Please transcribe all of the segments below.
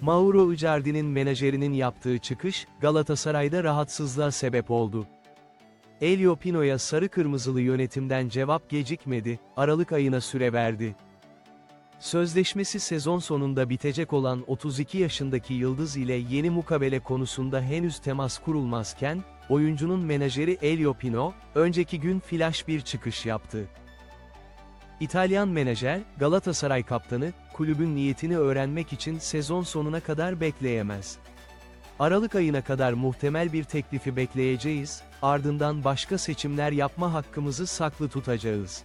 Mauro Icardi'nin menajerinin yaptığı çıkış, Galatasaray'da rahatsızlığa sebep oldu. Elio Pino'ya sarı kırmızılı yönetimden cevap gecikmedi, Aralık ayına süre verdi. Sözleşmesi sezon sonunda bitecek olan 32 yaşındaki Yıldız ile yeni mukabele konusunda henüz temas kurulmazken, oyuncunun menajeri Elio Pino, önceki gün flash bir çıkış yaptı. İtalyan menajer, Galatasaray kaptanı, kulübün niyetini öğrenmek için sezon sonuna kadar bekleyemez. Aralık ayına kadar muhtemel bir teklifi bekleyeceğiz, ardından başka seçimler yapma hakkımızı saklı tutacağız.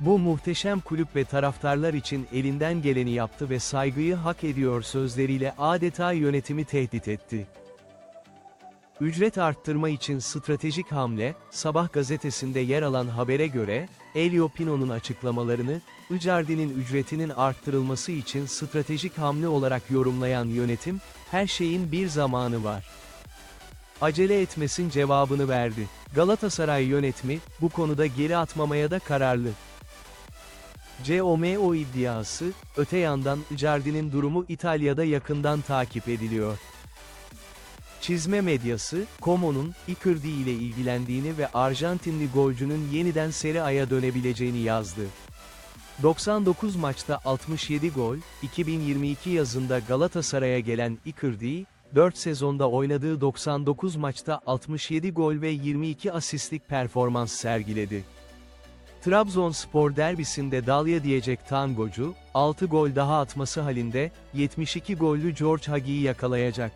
Bu muhteşem kulüp ve taraftarlar için elinden geleni yaptı ve saygıyı hak ediyor sözleriyle adeta yönetimi tehdit etti. Ücret arttırma için stratejik hamle, Sabah gazetesinde yer alan habere göre, Elio Pino'nun açıklamalarını, Icardi'nin ücretinin arttırılması için stratejik hamle olarak yorumlayan yönetim, her şeyin bir zamanı var. Acele etmesin cevabını verdi. Galatasaray yönetimi, bu konuda geri atmamaya da kararlı. COMO iddiası, öte yandan Icardi'nin durumu İtalya'da yakından takip ediliyor. Çizme medyası, Como'nun, Icardi ile ilgilendiğini ve Arjantinli golcünün yeniden Serie A'ya dönebileceğini yazdı. 99 maçta 67 gol, 2022 yazında Galatasaray'a gelen Icardi, 4 sezonda oynadığı 99 maçta 67 gol ve 22 asistlik performans sergiledi. Trabzonspor derbisinde dalya diyecek tangocu, 6 gol daha atması halinde, 72 gollü George Hagi'yi yakalayacak.